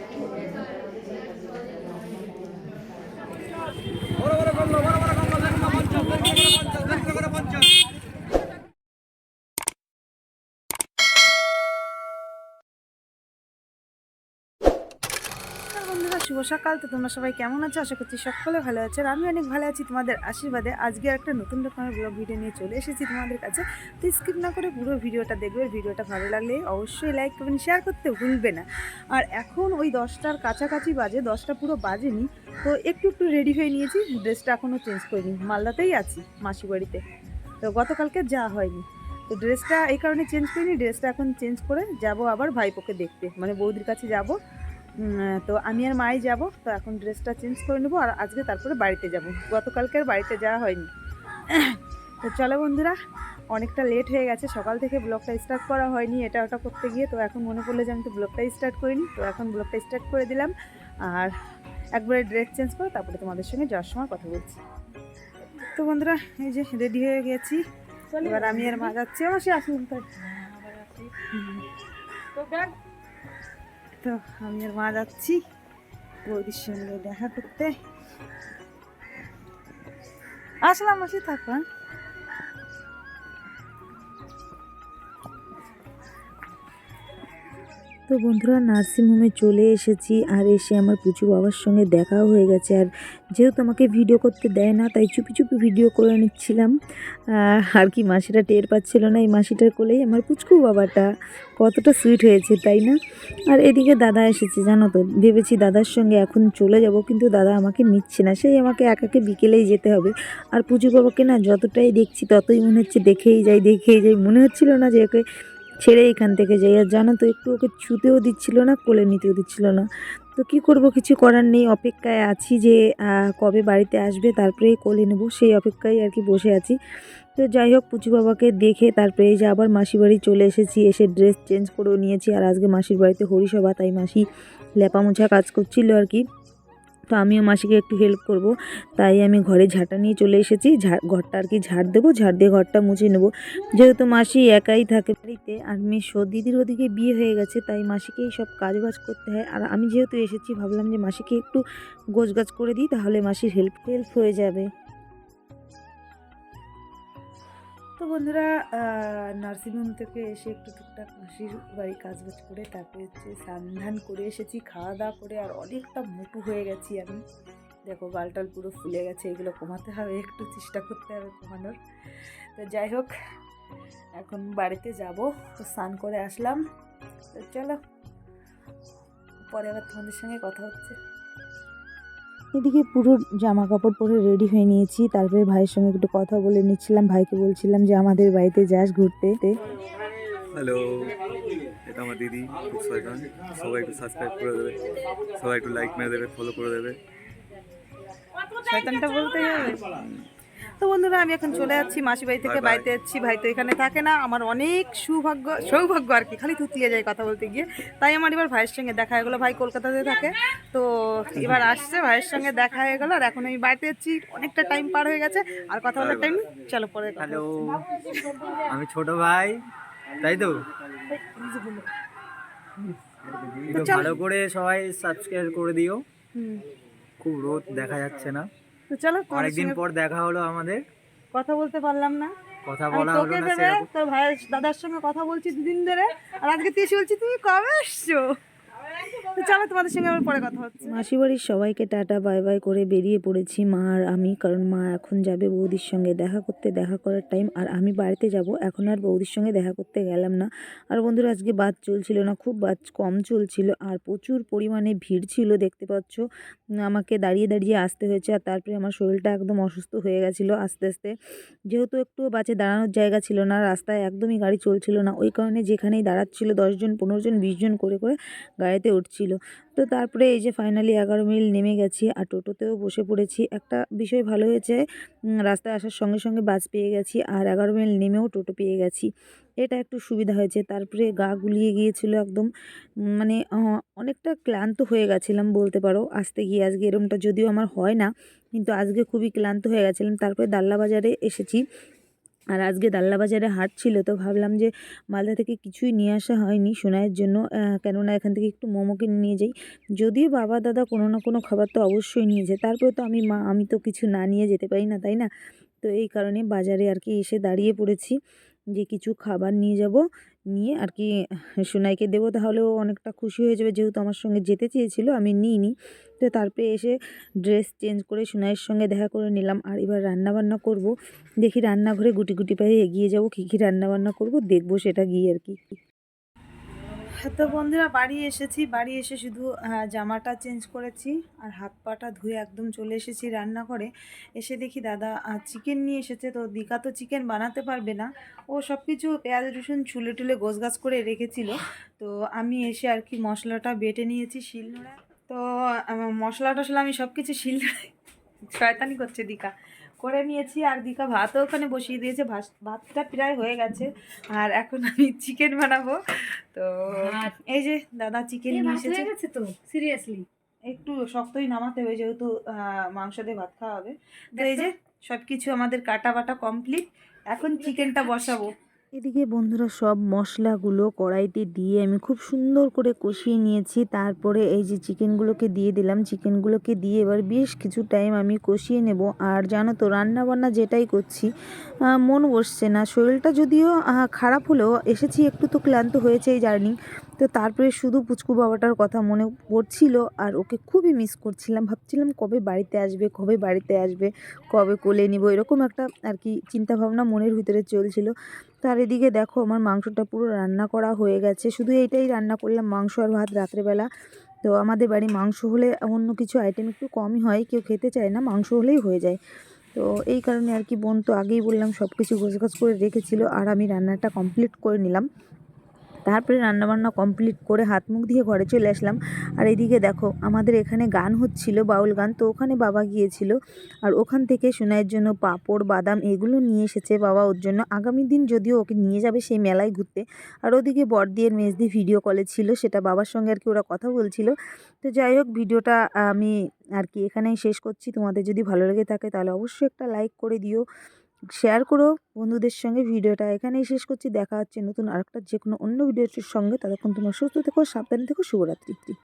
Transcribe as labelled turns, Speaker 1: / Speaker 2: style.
Speaker 1: Thank you. শুভ সকাল। তো তোমরা সবাই কেমন আছো? আশা করছি সকলে ভালো আছে আর আমি অনেক ভালো আছি তোমাদের আশীর্বাদে। আজকে একটা নতুন রকমের ব্লগ ভিডিও নিয়ে চলে এসেছি তোমাদের কাছে। তো স্কিপ না করে পুরো ভিডিওটা দেখবে। ভিডিওটা ভালো লাগলে অবশ্যই লাইক করবেন শেয়ার করতে ভুলবে না। আর এখন ওই দশটার কাছাকাছি বাজে, দশটা পুরো বাজেনি। তো একটু একটু রেডি হয়ে নিয়েছি। ড্রেসটা এখনও চেঞ্জ করিনি। মালদাতেই আছি মাসি বাড়িতে তো গতকালকে যাওয়া হয়নি। তো ড্রেসটা এই কারণে চেঞ্জ করিনি। ড্রেসটা এখন চেঞ্জ করে যাব আবার ভাইপোকে দেখতে। মানে বৌদির কাছে যাব। তো আমি আর মাই যাব তো এখন ড্রেসটা চেঞ্জ করে নেব আর আজকে তারপরে বাড়িতে যাব। গতকালকে আর বাড়িতে যাওয়া হয়নি। তো চলো বন্ধুরা অনেকটা লেট হয়ে গেছে সকাল থেকে ব্লগটা স্টার্ট করা হয়নি এটা ওটা করতে গিয়ে তো এখন মনে পড়ল যে আমি তো ব্লগটা স্টার্ট করিনি তো এখন ব্লগটা স্টার্ট করে দিলাম। আর একবারে ড্রেস চেঞ্জ করে তারপরে তোমাদের সঙ্গে যাওয়ার সময় কথা বলছি। তো বন্ধুরা এই যে রেডি হয়ে গেছি। এবার আমি আর মা যাচ্ছি আমার সে আসুন তাই তো আমি আর মা যাচ্ছি। বৌদির সঙ্গে দেখা করতে। আসলাম বসে থাকো
Speaker 2: তো বন্ধুরা, নার্সিংহোমে চলে এসেছি আর এসে আমার পুচু বাবার সঙ্গে দেখাও হয়ে গেছে। আর যেহেতু আমাকে ভিডিও করতে দেয় না, তাই চুপি চুপি ভিডিও করে নিচ্ছিলাম। আর কি মাসিটা টের পাচ্ছিল না এই মাসিটার কোলেই আমার পুচকু বাবাটা কতটা সুইট হয়েছে, তাই না? আর এদিকে দাদা এসেছে, জানো তো? ভেবেছি দাদার সঙ্গে এখন চলে যাব, কিন্তু দাদা আমাকে নিচ্ছে না। সেই আমাকে একাকে বিকেলেই যেতে হবে। আর পুচু বাবাকে না যতটাই দেখছি, ততই মনে হচ্ছে দেখেই যাই দেখেই যাই। মনে হচ্ছিল না যে ওকে ছেড়ে এখান থেকে যাই। আর জানো তো, একটু ওকে ছুতেও দিচ্ছিল না, কোলে নিতেও দিচ্ছিল না। তো কি করব, কিছু করার নেই। অপেক্ষায় আছি যে কবে বাড়িতে আসবে, তারপরেই কোলে নেব। সেই অপেক্ষায় আর কি বসে আছি। তো যাই হোক, পুচু বাবাকে দেখে তারপরে যে আবার মাসির বাড়ি চলে এসেছি। এসে ড্রেস চেঞ্জ করেও নিয়েছি। আর আজকে মাসির বাড়িতে হরিসভা, তাই মাসি লেপা মোছা কাজ করছিল আর কি। তো আমিও মাসিকে একটু হেল্প করব। তাই আমি ঘরে ঝাঁটা নিয়ে চলে এসেছি। ঘরটা আর কি ঝাড় দেবো। ঝাড় দিয়ে ঘরটা মুছে নেব। যেহেতু মাসি একাই থাকে বাড়িতে, আর সো, দিদির ওদিকে বিয়ে হয়ে গেছে, তাই মাসিকেই সব কাজবাজ করতে হয়। আর আমি যেহেতু এসেছি, ভাবলাম যে মাসিকে একটু গোছ গাছ করে দিই, তাহলে মাসির হেল্প হেল্প হয়ে যাবে।
Speaker 1: তো বন্ধুরা নার্সিংহোম থেকে এসে একটু টুকটাক মাসির বাড়ি কাজ বাজ করে তারপরে হচ্ছে স্নান করে এসেছি, খাওয়া দাওয়া করে আর অনেকটা মোটু হয়ে গেছি আমি। দেখো গালটাল পুরো ফুলে গেছে, এগুলো কমাতে হবে, একটু চেষ্টা করতে হবে কমানোর। তো যাই হোক, এখন বাড়িতে যাব, তো স্নান করে আসলাম। তো চলো, পরে আবার তোমাদের সঙ্গে কথা হচ্ছে।
Speaker 2: এদিকে পুরো জামা কাপড় পরে রেডি হয়ে নিয়েছি। তারপরে ভাইয়ের সঙ্গে একটু কথা বলে নিচ্ছিলাম। ভাইকে বলছিলাম যে আমাদের বাড়িতে যাস ঘুরতে।
Speaker 3: হ্যালো এটা আমার দিদি সবাই একটু সাবস্ক্রাইব করে দেবে। সবাই একটু লাইক মেরে দেবে ফলো করে দেবে।
Speaker 1: শয়তানটা বলতে হবে তো বন্ধুরা আমি এখন চলে যাচ্ছি মাসি বাড়ি থেকে. বাড়িতে যাচ্ছি ভাই তো এখানে থাকে না। আমার অনেক সৌভাগ্য সৌভাগ্য আর কি খালি থুতলিয়ে যায় কথা বলতে গিয়ে। তাই আমার এবার ভাইয়ের সঙ্গে দেখা হয়ে গেলো। ভাই কলকাতাতে থাকে। তো এবার আসছে ভাইয়ের সঙ্গে দেখা হয়ে গেলো। আর এখন আমি বাড়িতে যাচ্ছি অনেকটা টাইম পার হয়ে গেছে। আর কথা বলার টাইম চলো পরে
Speaker 4: হ্যালো আমি ছোট ভাই তাই তো? ভালো করে সবাই সাবস্ক্রাইব করে দিও। খুব রোদ দেখা যাচ্ছে না।
Speaker 1: তো চলো
Speaker 4: অনেকদিন পর দেখা হলো আমাদের।
Speaker 1: কথা বলতে পারলাম না।
Speaker 4: কথা বলা হলো না
Speaker 1: তোর ভাই দাদার সঙ্গে কথা বলছি দুদিন ধরে আর আজকে তুই বলছিস বলছি তুমি কবে এসছো? তো চলো তোমাদের সঙ্গে আবার পরে কথা হচ্ছে।
Speaker 2: মাসি বাড়ির সবাইকে টাটা, বাই বাই করে বেরিয়ে পড়েছি মা আর আমি, কারণ মা এখন যাবে বৌদির সঙ্গে দেখা করতে, দেখা করার টাইম আর আমি বাড়িতে যাব, এখন আর বৌদির সঙ্গে দেখা করতে গেলাম না। আর বন্ধুরা, আজকে বাস চলছিল না, খুব বাস কম চলছিল, আর প্রচুর পরিমাণে ভিড় ছিল, দেখতে পাচ্ছ। আমাকে দাঁড়িয়ে দাঁড়িয়ে আসতে হয়েছে, আর তারপরে আমার শরীরটা একদম অসুস্থ হয়ে গেছিল আস্তে আস্তে। যেহেতু একটু বাসে দাঁড়ানোর জায়গা ছিল না, রাস্তায় একদমই গাড়ি চলছিল না, ওই কারণে যেখানেই দাঁড়াচ্ছিল দশজন পনেরো জন, বিশ জন করে করে গাড়িতে উঠছিল। তো তারপরে এই যে ফাইনালি এগারো মিল নেমে গেছি আর টোটোতেও বসে পড়েছি। একটা বিষয় ভালো হয়েছে রাস্তায় আসার সঙ্গে সঙ্গে বাস পেয়ে গেছি আর এগারো মিল নেমেও টোটো পেয়ে গেছি। এটা একটু সুবিধা হয়েছে, তারপরে গা গুলিয়ে গিয়েছিল একদম মানে অনেকটা ক্লান্ত হয়ে গেছিলাম বলতে পারো। আসতে গিয়ে আজকে এরমটা যদিও আমার হয় না, কিন্তু আজকে খুবই ক্লান্ত হয়ে গেছিলাম। তারপরে দাল্লা বাজারে এসেছি আর আজকে দাল্লা বাজারে হাট ছিল, তো ভাবলাম যে মালদা থেকে কিছুই নিয়ে আসা হয়নি সোনাইয়ের জন্য কেননা এখান থেকে একটু মোমো কিনে নিয়ে যাই। যদিও বাবা, দাদা কোনো না কোনো খাবার তো অবশ্যই নিয়ে যায়, তারপরে তো আমি মা, আমি তো কিছু না নিয়ে যেতে পারি না, তাই না? তো এই কারণে বাজারে আর কি এসে দাঁড়িয়ে পড়েছি যে কিছু খাবার নিয়ে যাব নিয়ে আর কি সোনাইকে দেবো তাহলেও অনেকটা খুশি হয়ে যাবে। যেহেতু আমার সঙ্গে যেতে চেয়েছিল, আমি নিইনি। তো তারপরে এসে ড্রেস চেঞ্জ করে সোনাইয়ের সঙ্গে দেখা করে নিলাম। আর এবার রান্নাবান্না করব। দেখি রান্নাঘরে গুটি গুটি পায়ে এগিয়ে যাব, কী কী রান্নাবান্না করব, দেখব সেটা গিয়ে আর কি
Speaker 1: তো বন্ধুরা বাড়ি এসেছি, বাড়ি এসে শুধু জামাটা চেঞ্জ করেছি আর হাত পাটা ধুয়ে একদম চলে এসেছি রান্না করে এসে দেখি দাদা চিকেন নিয়ে এসেছে, তো দিকা তো চিকেন বানাতে পারবে না। ও সব কিছু পেঁয়াজ, রসুন চুলে টুলে গোছগাছ করে রেখেছিল। তো আমি এসে আর কি মশলাটা বেটে নিয়েছি শিলনোড়ায়। তো মশলা টশলা আমি সব কিছু শিলনোড়ায়। শয়তানি করছে দিকা করে নিয়েছি আর দিকা ভাতও ওখানে বসিয়ে দিয়েছে। ভাত ভাতটা প্রায় হয়ে গেছে আর এখন আমি চিকেন বানাবো। তো এই যে দাদা চিকেন নিয়ে
Speaker 5: গেছে তো? সিরিয়াসলি
Speaker 1: একটু শক্তই নামাতে হবে যেহেতু মাংস দিয়ে ভাত খাওয়া হবে। তো এই যে সব কিছু আমাদের কাটা বাটা কমপ্লিট এখন চিকেনটা বসাবো।
Speaker 2: এদিকে বন্ধুরা সব মশলাগুলো কড়াইতে দিয়ে আমি খুব সুন্দর করে কষিয়ে নিয়েছি। তারপরে এই যে চিকেনগুলোকে দিয়ে দিলাম, চিকেনগুলোকে দিয়ে এবার বেশ কিছু টাইম আমি কষিয়ে নেব। আর জানো তো, রান্নাবান্না যেটাই করছি মন বসছে না। শরীরটা যদিও খারাপ হলেও এসেছি, একটু তো ক্লান্ত হয়েছে এই জার্নি। তো তারপরে শুধু পুচকু বাবাটার কথা মনে পড়ছিল আর ওকে খুবই মিস করছিলাম। ভাবছিলাম কবে বাড়িতে আসবে, কবে বাড়িতে আসবে, কবে কোলে নিব, এরকম একটা আর কি চিন্তাভাবনা মনের ভিতরে চলছিল। তার এদিকে দেখো আমার মাংসটা পুরো রান্না করা হয়ে গেছে। শুধু এইটাই রান্না করলাম, মাংস আর ভাত রাত্রেবেলা। তো আমাদের বাড়ি মাংস হলে অন্য কিছু আইটেম একটু কমই হয়, কেউ খেতে চায় না, মাংস হলেই হয়ে যায়। তো এই কারণে আর কি বোন তো আগেই বললাম সব কিছু গোছগাছ করে রেখেছিল আর আমি রান্নাটা কমপ্লিট করে নিলাম। তারপরে রান্নাবান্না কমপ্লিট করে হাত মুখ দিয়ে ঘরে চলে আসলাম। আর এদিকে দেখো, আমাদের এখানে গান হচ্ছিল, বাউল গান। তো ওখানে বাবা গিয়েছিল আর ওখান থেকে সোনাইয়ের জন্য পাঁপড়, বাদাম এগুলো নিয়ে এসেছে বাবা ওর জন্য। আগামী দিন যদিও ওকে নিয়ে যাবে সেই মেলায় ঘুরতে। আর ওদিকে বড়দিয়ের মেজদি ভিডিও কলে ছিল, সেটা বাবার সঙ্গে আর কি ওরা কথা বলছিল। তো যাই হোক, ভিডিওটা আমি আর কি এখানেই শেষ করছি। তোমাদের যদি ভালো লেগে থাকে তাহলে অবশ্যই একটা লাইক করে দিও। শেয়ার করো বন্ধুদের সঙ্গে ভিডিওটা এখানেই শেষ করছি। দেখা হচ্ছে নতুন আরেকটা যে কোনো অন্য ভিডিওটির সঙ্গে। ততক্ষণ তোমার সুস্থ থেকো, সাবধানে থেকো। শুভরাত্রি।